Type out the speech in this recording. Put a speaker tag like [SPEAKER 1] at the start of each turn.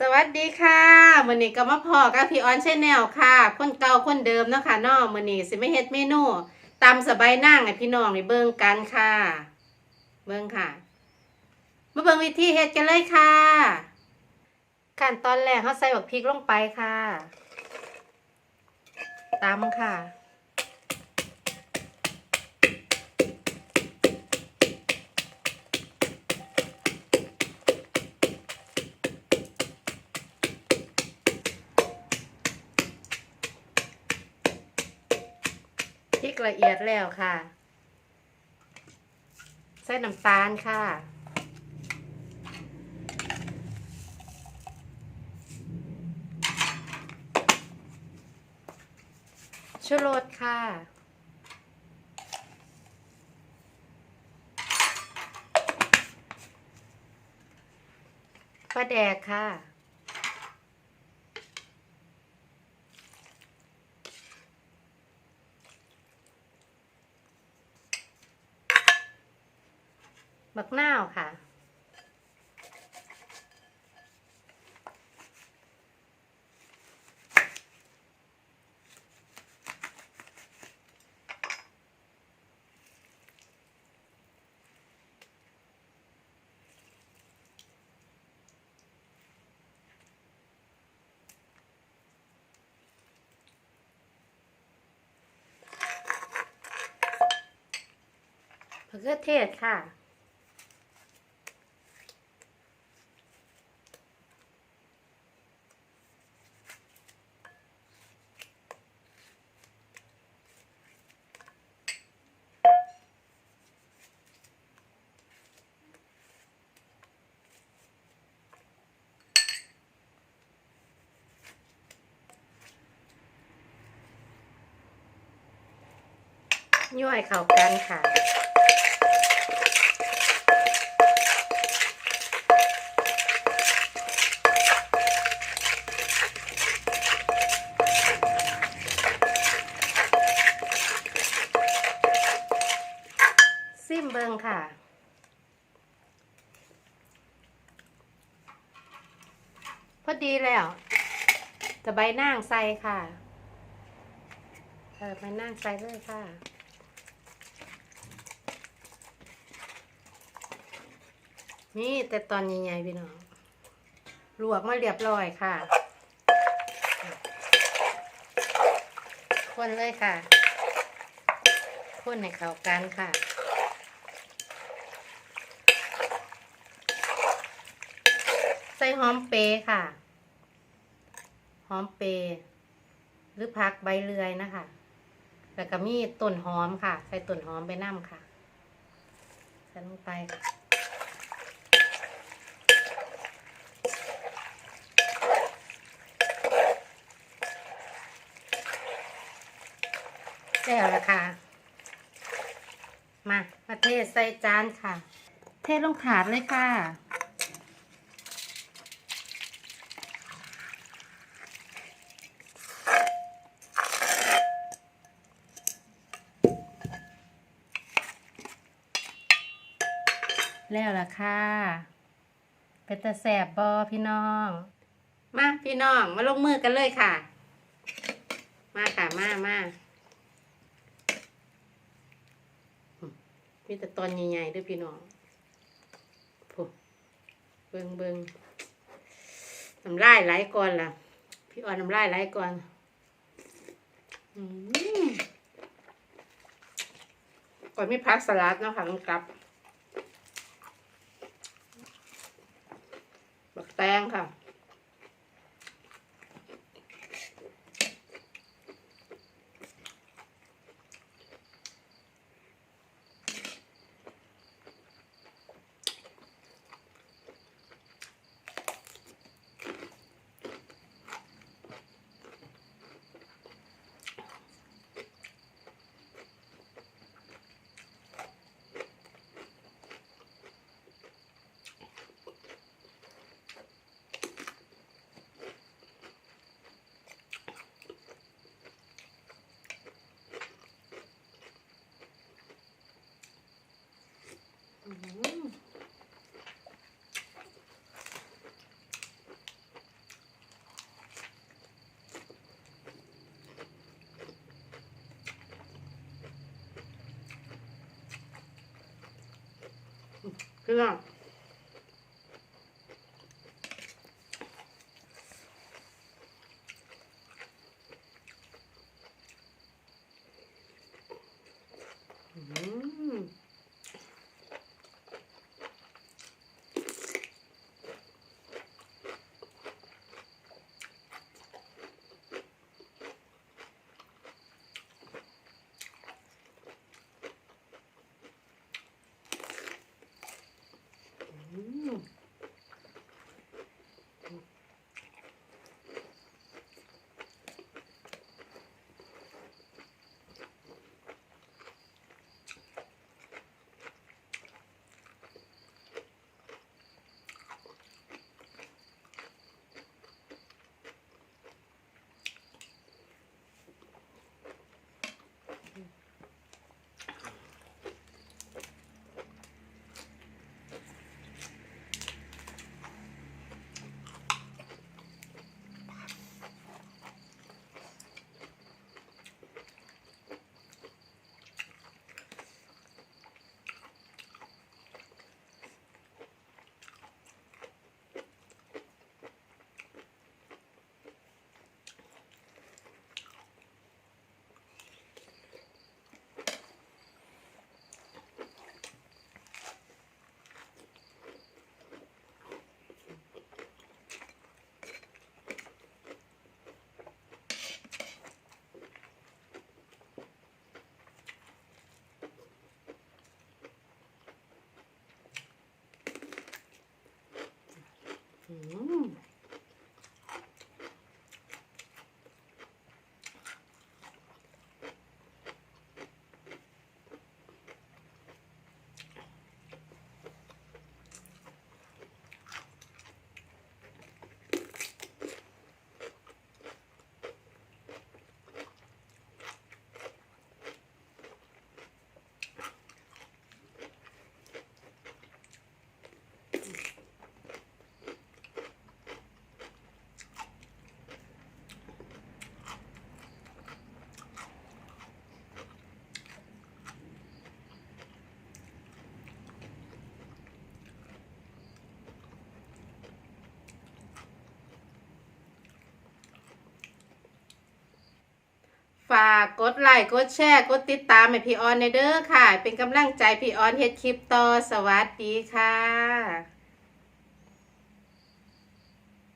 [SPEAKER 1] สวัสดีค่ะมื้อนี้ก็มาพอกับพี่ออนชแนลค่ะ คนเก่าคนเดิมเนาะค่ะนาะมื้อนี้สิไม่เฮ็ดเมนูตำสบายนั่งให้พี่น้องได้เบิ่งกันค่ะ เบิ่งค่ะ มาเบิ่งวิธีเฮ็ดกันเลยค่ะ ขั้นตอนแรกเฮาใส่บักพริกลงไปค่ะตำค่ะ ริกละเอียดแล้วค่ะ ใส่น้ำตาลค่ะ ชูรสค่ะปลาแดกค่ะ บักนาวค่ะ มะเขือเทศค่ะ ย่อยเข้ากันค่ะซิมเบิงค่ะพอดีแล้วจะใบนางใส่ค่ะ เออใบนางใส่เลยค่ะ นี่แต่ตอนใหญ่ๆพี่น้อง ลวกมาเรียบร้อยค่ะ คนเลยค่ะ คนให้เข้ากันค่ะใส่หอมเปรย์ค่ะ หอมเปรย์หรือพักใบเลื่อยนะคะ แล้วก็มีต้นหอมค่ะ ใส่ต้นหอมไปน้ำค่ะ ใส่ลงไปค่ะ แล้วละค่ะ มามาเทใส่จานค่ะ เทลงถาดเลยค่ะ แล้วล่ะค่ะเป็นตะแสบบอพี่น้อง มาพี่น้องมาลงมือกันเลยค่ะ มาค่ะมามา มีแต่ตอนใหญ่ๆด้วยพี่น้องโอ้เบิงเบิงน้ำลายไหลก่อนล่ะ พี่อ่อนน้ำลายไหลก่อนก่อนไมีพักสลัดเนาะค่ะต้องกลับ บักแตงค่ะ อ พี่น้ากกดไลค์กดแชร์ กดติดตามให้พี่ออนในเด้อค่ะ เป็นกำลังใจพี่ออนเฮ็ดคลิปต่อสวัสดีค่ะ